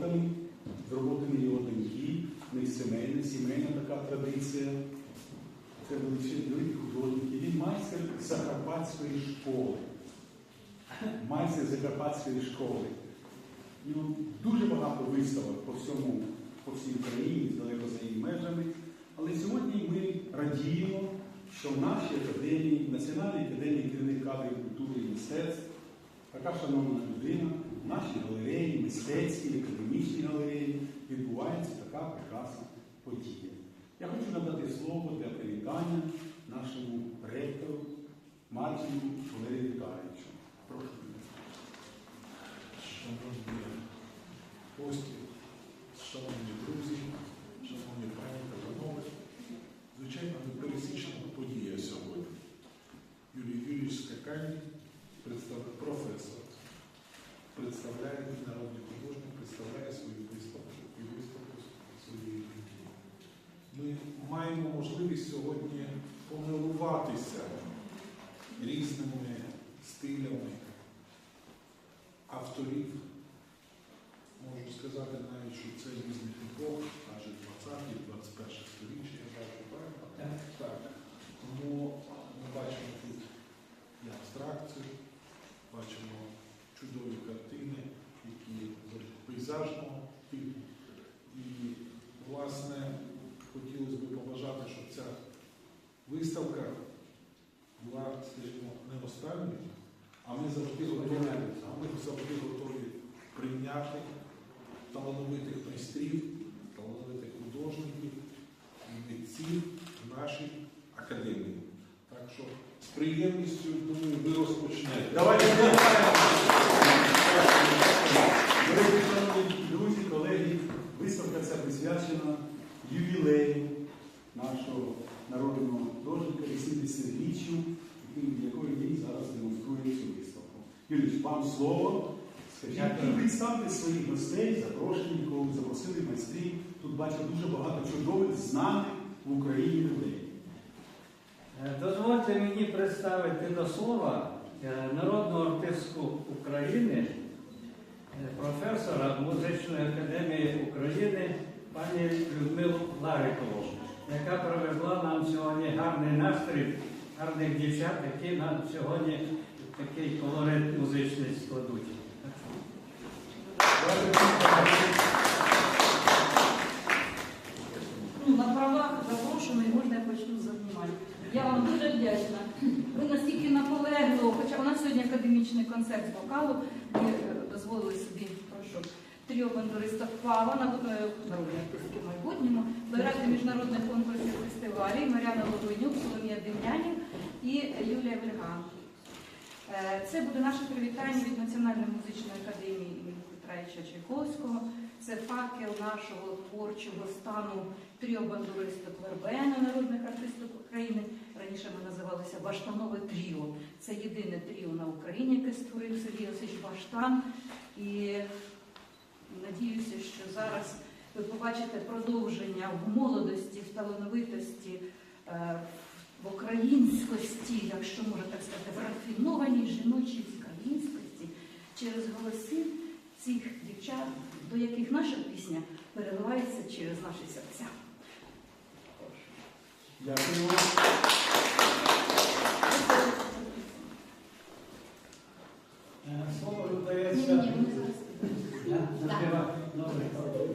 роботами, з роботами його доньки, них сімейна, сімейна така традиція. Це величезний великий художник. І він майстер Закарпатської школи. Майстер Закарпатської школи. І дуже багато виставок по всьому, по всій країні, далеко за її межами. Але сьогодні ми радіємо, що в нашій академії, Національній академії керівних кадрів культури і мистецтв, така шановна людина, нашій галереї, мистецькій, академічній галереї відбувається така прекрасна подія. Я хочу надати слово для привітання нашому ректору Мартіну Валерію Віталійовичу. Прошу. Шановні гості, шановні друзі, шановні пані та панове, звичайно, непересічна подія сьогодні. Юрій Юрійович Скакальний, представ- професор, представляє народний художник, представляє свою виставку і виставку своєї дитини. Ми маємо можливість сьогодні помилуватися різними стилями авторів. Можу навіть, що це різних епох, каже 20 21 сторіччя, я кажу, правильно? Так. Тому ми бачимо тут і абстракцію, бачимо чудові картини, які завжди пейзажного типу. І, власне, хотілося б побажати, щоб ця виставка була, скажімо, не останньою, а ми завжди готові, а ми завжди готові прийняти талановитих майстрів, талановитих художників і митців в нашій академії. Так що з приємністю, думаю, ви розпочнете. Давайте Дорогі шановні друзі, колеги, виставка ця присвячена ювілею нашого народного художника 80-річчю, яким- якою він зараз демонструє цю виставку. Юрійович, вам слово. Скажіть, і представте своїх гостей, запрошені, кого запросили майстрів. Тут бачу дуже багато чудових, знаних в Україні людей. Представити до слова е, народну артистку України, е, професора Музичної академії України пані Людмилу Ларикову, яка привезла нам сьогодні гарний настрій, гарних дівчат, які нам сьогодні такий колорит музичний складуть. Ну, на правах запрошеної можна я почну з. Я вам дуже вдячна. Наполегливо, хоча у нас сьогодні академічний концерт з вокалу, ми е, дозволили собі, прошу, тріо бандуриста Пава на е, в майбутньому, лауреати міжнародних конкурсів фестивалів Мар'яна Логойнюк, Соломія Дем'янів і Юлія Вельган. Е, Це буде наше привітання від Національної музичної академії імені Петра Ілліча Чайковського. Це факел нашого творчого стану тріо бандуристок Вербена, народних артисток України. Раніше ми називалися Баштанове тріо. Це єдине тріо на Україні, яке створив Сергій Осич Баштан. І надіюся, що зараз ви побачите продовження в молодості, в талановитості, е, в українськості, якщо можна так сказати, в рафінованій жіночій українськості через голоси цих дівчат, до яких наша пісня переливається через наші серця. Дякую вам. Е, Слово Ні, ні,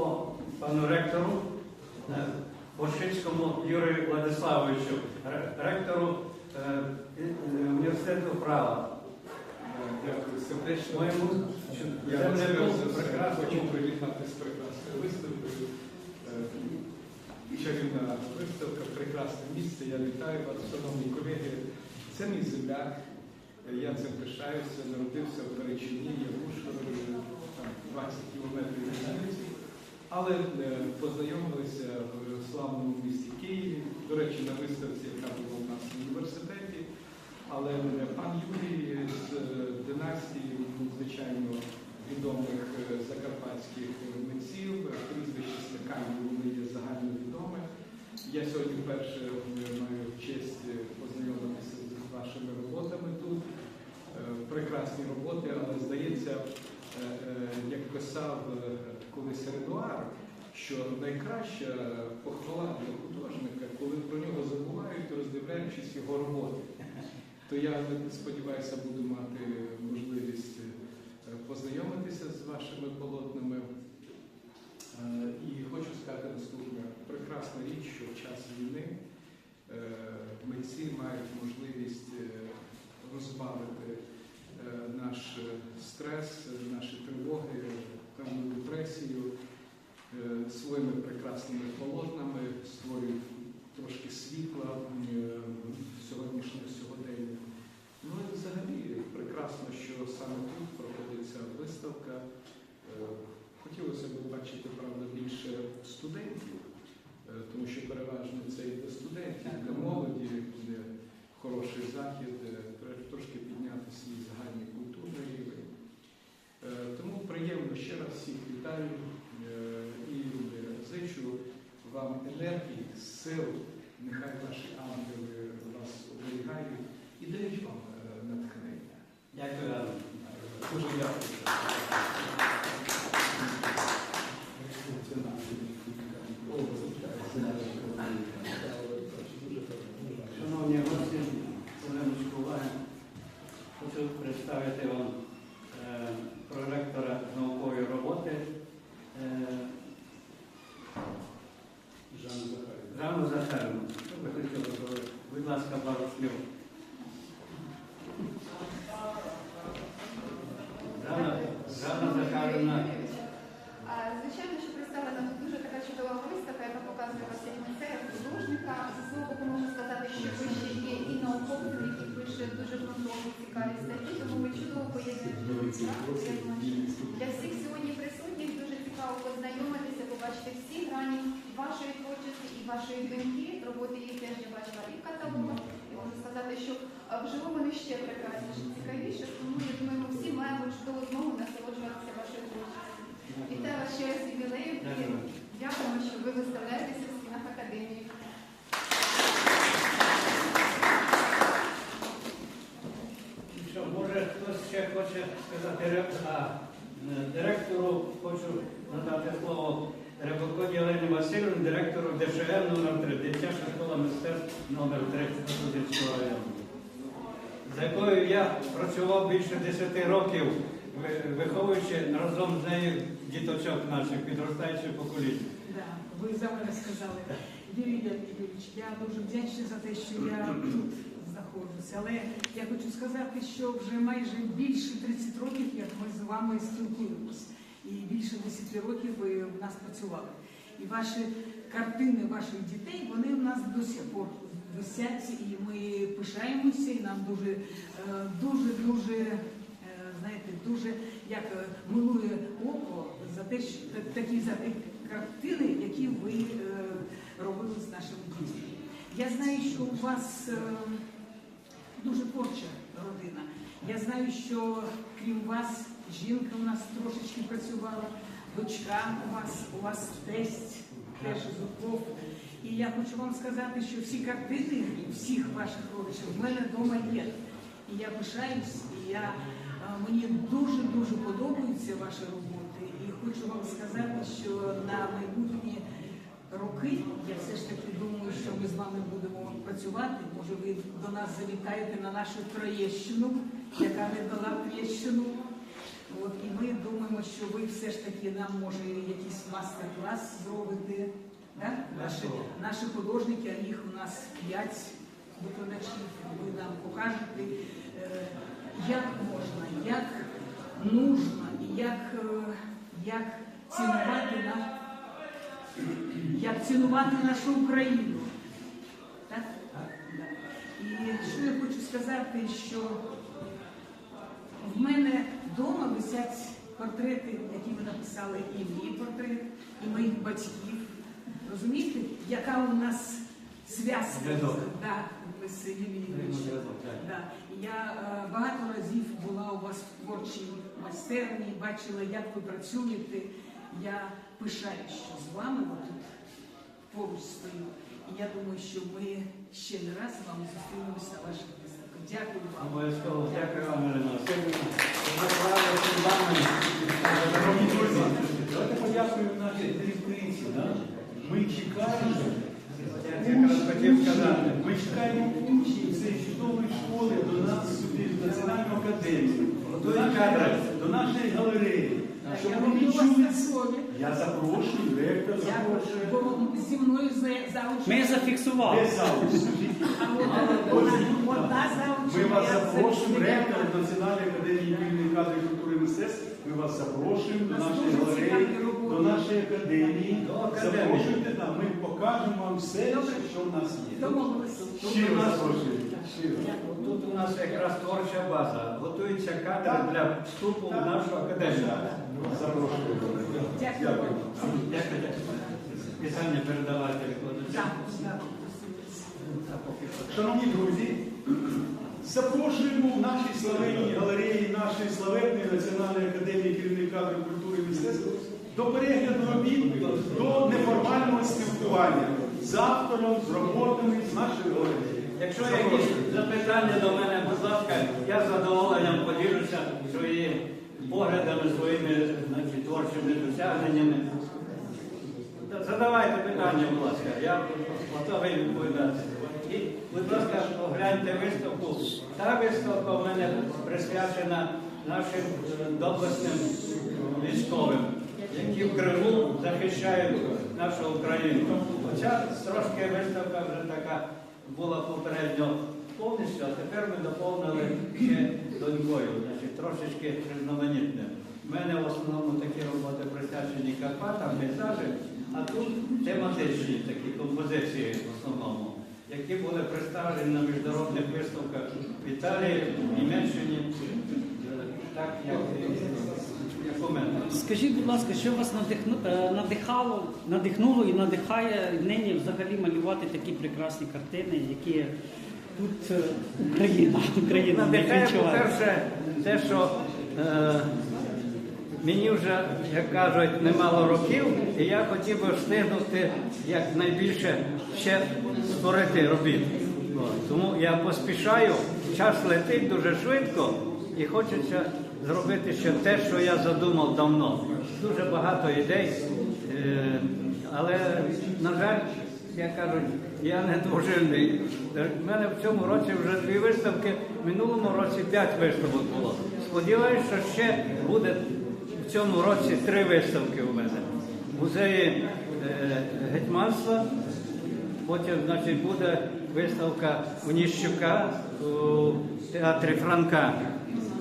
Слово пану ректору е, Борщицькому Юрію Владиславовичу, ректору е, е, університету права. Дякую сердечно. Моєму Я хочу привітати з прекрасною виставкою. Е, Чарівна виставка, прекрасне місце. Я вітаю вас, шановні колеги. Це мій земляк. Е, Я цим пишаюся. Народився в Перечині, я в Ужгороді, там 20 кілометрів від границі. Але е, познайомилися в славному місті Києві. До речі, на виставці, яка була у нас в університеті. Але е, пан Юрій з е, династії, звичайно, відомих закарпатських митців, прізвище Стеканів, воно є загальновідоме. Я сьогодні вперше маю честь познайомитися з вашими роботами тут. Прекрасні роботи, але здається, як писав колись Редуар, що найкраща похвала для художника, коли про нього забувають, роздивляючись його роботи то я сподіваюся, буду мати можливість е, познайомитися з вашими полотнами. Е, І хочу сказати наступне: прекрасна річ, що в час війни е, митці мають можливість е, розбавити е, наш е, стрес, е, наші тривоги, певну депресію е, своїми прекрасними полотнами, створюють трошки світла е, в сьогоднішнє сьогодення. Ну і взагалі прекрасно, що саме тут проходить ця виставка. Е, Хотілося б бачити, правда, більше студентів, е, тому що переважно це і для студентів, для молоді, де хороший захід, е, треба трошки підняти свій загальний культурний рівень. Е, Тому приємно ще раз всіх вітаю е, і е, зичу вам енергії, сил, нехай ваші ангели вас оберігають і дають вам е, натхнення. Дякую вам. Дуже дякую. Шановні гості, хвилиночку уваги. Хочу представити вам е, проректора з наукової роботи е, Жанну Захарівну. Що ви хотіли говорити? Будь ласка, пару слів. Жанна, Жанна Захарівна. А, Звичайно, що представлена тут дуже така чудова виставка, яка показує вас як митця, як художника. З свого боку можу сказати, що ви ще є і науковцем, який пише дуже ґрунтовні, цікаві статті, тому ви чудово що Для всіх сьогодні присутніх дуже цікаво познайомитися, побачити всі грані вашої творчості і вашої думки. Роботи їх теж я бачила і в каталогах. І можу сказати, що А вживу вони ще прекрасніше, цікавіше, тому я думаю, ми всі маємо чудову змогу насолоджуватися вашою творчістю. Вітаю вас ще раз Дякую. дякуємо, що ви виставляєтеся в стінах академії. Що, може хтось ще хоче е, директору, хочу надати слово Рибакові Олені Васильівні, директору ДШМ номер 3 дитяча школа мистецтв номер 3 Католицького району, за якою я працював більше 10 років, виховуючи разом з нею діточок наших, підростаюче покоління. Да, ви за мене сказали. Юрій Леонідович, я дуже вдячна за те, що я тут знаходжуся. Але я хочу сказати, що вже майже більше 30 років, як ми з вами спілкуємось. І більше 10 років ви в нас працювали. І ваші картини ваших дітей, вони в нас до сих пор висять, і ми пишаємося, і нам дуже, е, дуже, дуже, е, знаєте, дуже як е, милує око за те, що такі за ті картини, які ви робили з нашими дітьми. Я знаю, що у вас дуже творча родина. Я знаю, що крім вас, жінка у нас трошечки працювала, дочка у вас, у вас тесть теж Зубков. І я хочу вам сказати, що всі картини всіх ваших родичів в мене вдома є. І я пишаюсь, і я, мені дуже-дуже подобаються ваші роботи. І хочу вам сказати, що на майбутні роки я все ж таки думаю, що ми з вами будемо працювати. Може, ви до нас завітаєте на нашу Троєщину, яка не дала Троєщину. От, і ми думаємо, що ви все ж таки нам може якийсь мастер-клас зробите. Да? Наші, наші художники, а їх у нас п'ять викладачів. Ви нам покажете, е, як можна, як нужно і як, е, як цінувати на як цінувати нашу Україну. Так? І що я хочу сказати, що в мене вдома висять портрети, які ви написали, і мій портрет, і моїх батьків. Розумієте, яка у нас зв'язка да, з Юлією. Да. Я е, багато разів була у вас в творчій майстерні, бачила, як ви працюєте. Я пишаюсь, що з вами тут поруч стою. І я думаю, що ми ще не раз з вами зустрінемося на ваших виставках. Дякую вам. Обов'язково дякую вам, Ірина давайте подякуємо нашій директриці. да? Ми чекаємо. Я якраз хотів сказати. Ми чекаємо учнів цієї чудової школи до нас сюди, в Національну академію, до нашої галереї. Щоб Я вони чули. слові. Я запрошую, ректор Я запрошує. бо зі мною за-. Ми зафіксували. Де зал? Скажіть. А от одна, одна завуч. Ми вас я запрошуємо, ректор Національної академії вільної кадрів культури і мистецтв. Ми вас запрошуємо до Нас нашої дуже галереї, цікаві роботи. до нашої академії. Запрошуйте нам, ми покажемо вам все, що в нас є. Домовилися. Щиро запрошуємо. Щиро. Тут у нас якраз творча база. Готуються кадри для вступу в нашу академію. Запрошуємо. Дякую. Питання передавати викладачам. Шановні друзі, запрошуємо в нашій славетній галереї нашої славетної Національної академії керівних кадрів культури і мистецтва до перегляду робіт, до неформального спілкування з автором, з роботами, з нашою галереєю. Якщо є якісь запитання до мене, будь ласка, я з задоволенням поділюся своїми поглядами, своїми значить, творчими досягненнями. Задавайте питання, будь ласка, я готовий відповідати. І, будь ласка, погляньте виставку. Та виставка в мене присвячена нашим е, доблесним військовим, які в Криму захищають нашу Україну. Хоча трошки виставка вже така була попередньо повністю, а тепер ми доповнили ще донькою, значить трошечки різноманітне. У мене в основному такі роботи присвячені Карпатам, пейзажі, а тут тематичні такі композиції в основному, які були представлені на міжнародних виставках в Італії, Німеччині, так як, у мене. Скажіть, будь ласка, що вас е, надихало, надихнуло і надихає нині взагалі малювати такі прекрасні картини, які тут е, Україна, Україна Надихає, по-перше, те, що е, мені вже, як кажуть, немало років, і я хотів би встигнути якнайбільше ще створити робіт. Тому я поспішаю, час летить дуже швидко і хочеться зробити ще те, що я задумав давно. Дуже багато ідей, е, але, на жаль, як кажуть, я не довжильний. У мене в цьому році вже дві виставки, в минулому році п'ять виставок було. Сподіваюся, що ще буде в цьому році три виставки у мене. Музеї е, гетьманства, потім значить, буде виставка у Ніщука у театрі Франка.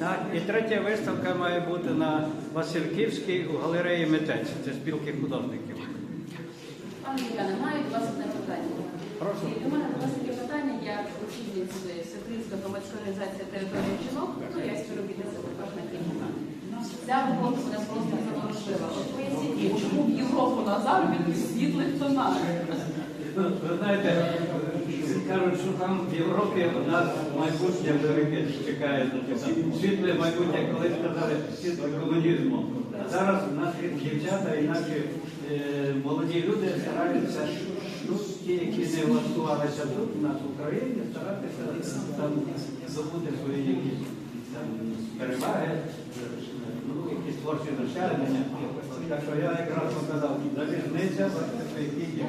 Так, і третя виставка має бути на Васильківській у галереї Митець. Це спілки художників. Пане Іване, маю до вас одне питання. Прошу. І У мене до вас таке питання, як очільниці Всеукраїнська громадська організація території жінок, ну я співробітниця також на Києва. Ця робота мене просто заворушила. От поясніть, чому в Європу на заробітку в світлих тонах? Ви знаєте, кажуть, що там в Європі у нас майбутнє велике чекає. Світле майбутнє, коли сказали світле комунізму. Зараз наші дівчата і наші е, молоді люди стараються, ну, ті, які не влаштувалися тут, у нас в Україні, старатися там здобути свої якісь там переваги, ну, якісь творчі досягнення. Так що я якраз показав, бачите, які